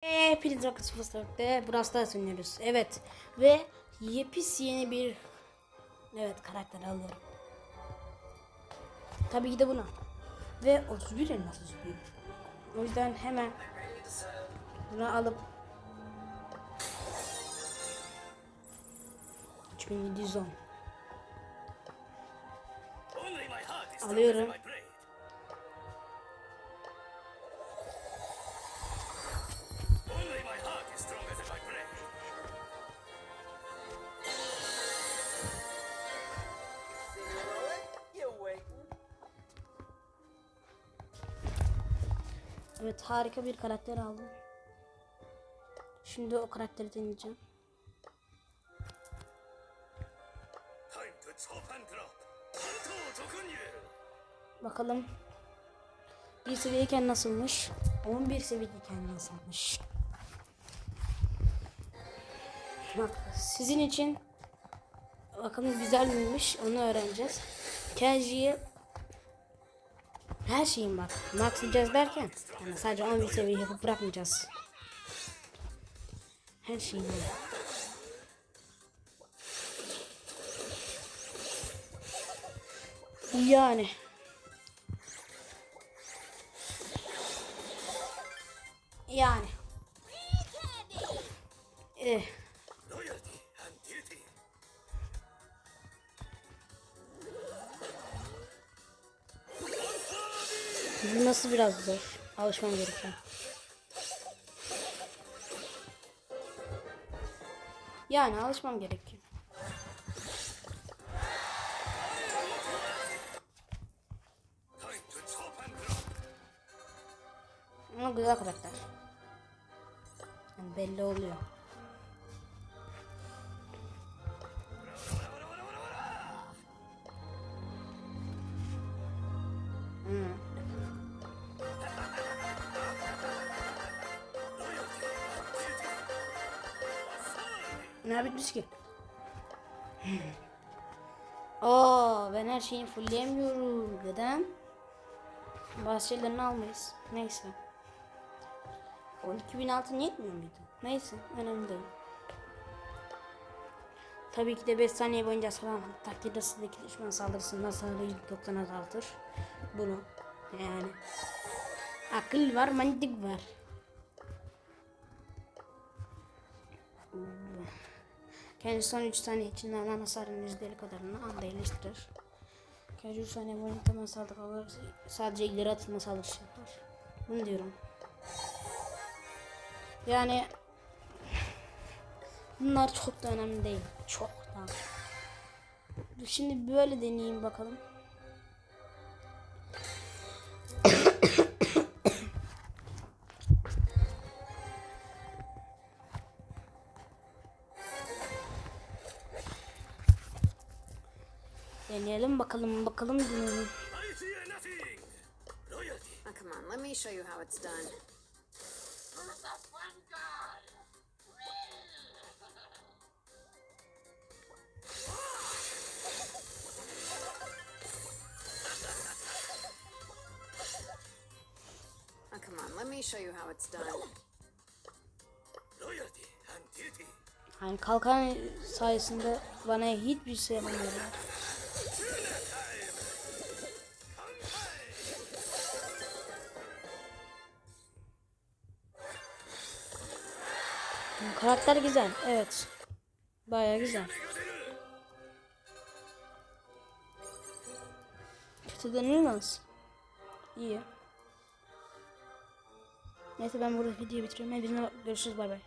Hepinize bakın Sıfır'da Brawl Stars oynuyoruz. Evet. Ve yepis yeni bir Evet karakter alıyorum. Tabii ki de bunu. Ve 31 elmas 31. O yüzden hemen bunu alıp 3710 Only my heart is Alıyorum. Evet harika bir karakter aldım. Şimdi o karakteri deneyeceğim. Bakalım. Bir seviyeyken nasılmış? 11 seviyeyken nasılmış? Bak sizin için bakalım güzel miymiş onu öğreneceğiz. Kenji'yi her şeyin bak maxlayacağız derken yani sadece 11 seviye yapıp bırakmayacağız. Her şeyin var. Yani. Yani. Eh, bu nasıl biraz zor. Alışmam gerekiyor. Yani alışmam gerekiyor. Ama güzel karakter. Yani belli oluyor. Ne bitmiş ki? Aa, ben her şeyi fullleyemiyorum. Neden? Bazı şeylerini almayız. Neyse. 12.000 altın yetmiyor muydu? Neyse önemli değil. Tabii ki de 5 saniye boyunca salan takdirde sıradaki düşman saldırısının hasarı %90 azaltır. Bunu yani akıl var mantık var. Kendi son 3 saniye içinde alan hasarın yüzdeleri kadarını anda iyileştirir. Kendi 3 saniye boyunca temel saldırılar sadece ileri atılma saldırısı yapar. Bunu diyorum. Yani bunlar çok da önemli değil. Çok da. Şimdi böyle deneyeyim bakalım. Deneyelim bakalım bakalım come on, let me show you how it's done. Come on, let me show you how it's done. Loyalty and duty. Yani kalkan sayesinde bana hiçbir şey yapamıyorlar. Karakter güzel, evet. Baya güzel. Kötü denilmez. İyi. Neyse ben burada videoyu bitiriyorum. Hepinize görüşürüz bay bay.